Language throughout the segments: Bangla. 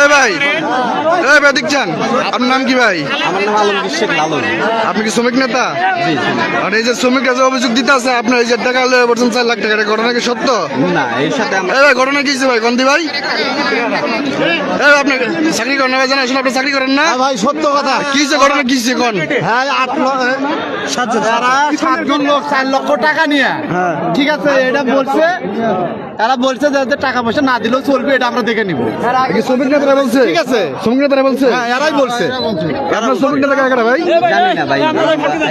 এ ভাই এ ভাই দেখছেন আপনার নাম কি ভাই? আমার নাম আলমগীর শেখ লালন। আপনি কি শ্রমিক নেতা? আর এই যে শ্রমিকরা যে অভিযোগ দিতে আছে আপনার এই যে টাকা লয়ে বলছেন চার লাখ টাকা এটা ঘটনা কি সত্য? না এর সাথে আমরা ভাই ঘটনা কি ভাই? ভাই? আপনি চাকরি করেন না আপনি চাকরি করেন না? হ্যাঁ ভাই সত্য কথা। কি ঘটনা কি কোন? হ্যাঁ আট তারা সাতজন লোক চার লক্ষ টাকা নিয়ে। ঠিক আছে এটা বলছে তারা বলছে যে যে টাকা পয়সা না দিলেও চলবে এটা আমরা দেখে নিব। কি শ্রমিক নেতারা বলছে? ঠিক আছে। শ্রমিক নেতারা বলছে? হ্যাঁ এরাই বলছে। আপনার শ্রমিক নেতা কারা কারা ভাই? জানি না ভাই।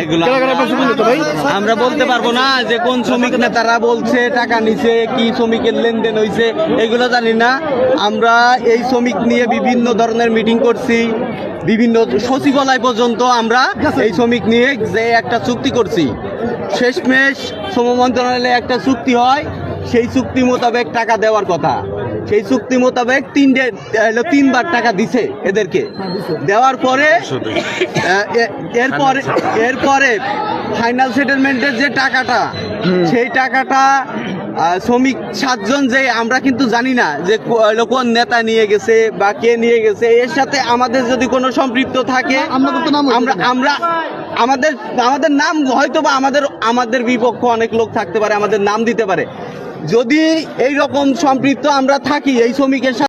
এগুলো কারা কারা আপনার শ্রমিক নেতা ভাই? আমরা বলতে পারব না যে কোন শ্রমিক নেতারা বলছে টাকা নিছে কি শ্রমিকের লেনদেন হয়েছে এগুলো জানি না। আমরা এই শ্রমিক নিয়ে বিভিন্ন ধরনের মিটিং করছি বিভিন্ন সচিবালয় পর্যন্ত আমরা এই শ্রমিক নিয়ে যে একটা চুক্তি করছি। শেষমেশ শ্রম মন্ত্রণালয়ে একটা চুক্তি হয় সেই চুক্তি মোতাবেক টাকা দেওয়ার কথা। সেই চুক্তি মোতাবেক তিনটে তিনবার টাকা দিছে এদেরকে। দেওয়ার পরে এ- এরপরে এরপরে ফাইনাল সেটেলমেন্টের যে টাকাটা সেই টাকাটা শ্রমিক সাতজন যে আমরা কিন্তু জানি না যে কোন নেতা নিয়ে গেছে বা কে নিয়ে গেছে। এর সাথে আমাদের যদি কোনো সম্পৃক্ত থাকে আমরা আমরা আমাদের আমাদের নাম হয়তো বা আমাদের আমাদের বিপক্ষ অনেক লোক থাকতে পারে আমাদের নাম দিতে পারে। যদি এই রকম সম্পৃক্ত আমরা থাকি এই শ্রমিকের সাথে